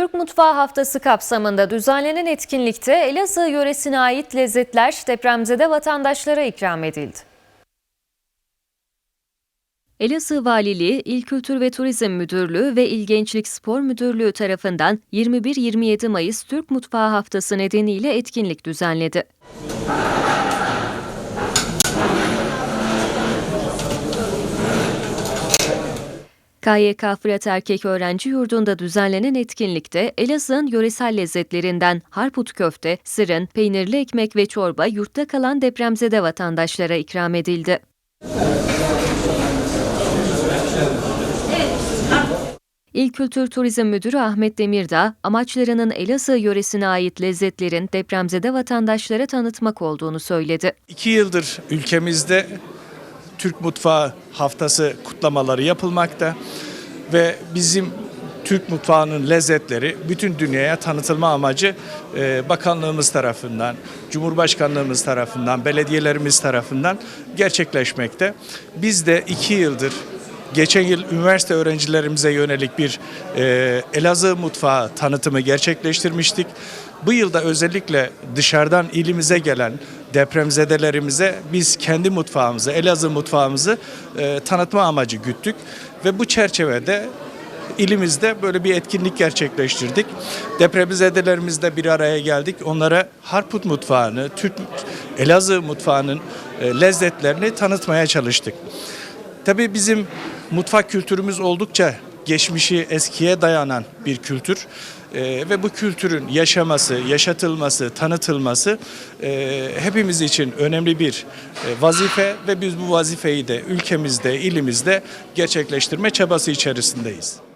Türk Mutfağı Haftası kapsamında düzenlenen etkinlikte Elazığ yöresine ait lezzetler depremzede vatandaşlara ikram edildi. Elazığ Valiliği, İl Kültür ve Turizm Müdürlüğü ve İl Gençlik Spor Müdürlüğü tarafından 21-27 Mayıs Türk Mutfağı Haftası nedeniyle etkinlik düzenledi. KYK Fırat Erkek Öğrenci Yurdu'nda düzenlenen etkinlikte Elazığ'ın yöresel lezzetlerinden harput köfte, sırın, peynirli ekmek ve çorba yurtta kalan depremzede vatandaşlara ikram edildi. İl Kültür Turizm Müdürü Ahmet Demirdağ, amaçlarının Elazığ yöresine ait lezzetlerin depremzede vatandaşlara tanıtmak olduğunu söyledi. İki yıldır ülkemizde Türk Mutfağı Haftası kutlamaları yapılmakta ve bizim Türk mutfağının lezzetleri bütün dünyaya tanıtılma amacı e, bakanlığımız tarafından, Cumhurbaşkanlığımız tarafından, belediyelerimiz tarafından gerçekleşmekte. Biz de iki yıldır geçen yıl üniversite öğrencilerimize yönelik bir e, Elazığ mutfağı tanıtımı gerçekleştirmiştik. Bu yılda özellikle dışarıdan ilimize gelen depremzedelerimize biz kendi mutfağımızı, Elazığ mutfağımızı e, tanıtma amacı güttük ve bu çerçevede ilimizde böyle bir etkinlik gerçekleştirdik. Depremzedelerimizle bir araya geldik. Onlara Harput mutfağını, Türk Elazığ mutfağının e, lezzetlerini tanıtmaya çalıştık. Tabii bizim mutfak kültürümüz oldukça geçmişi eskiye dayanan bir kültür. Ee, ve bu kültürün yaşaması, yaşatılması, tanıtılması e, hepimiz için önemli bir e, vazife ve biz bu vazifeyi de ülkemizde, ilimizde gerçekleştirme çabası içerisindeyiz.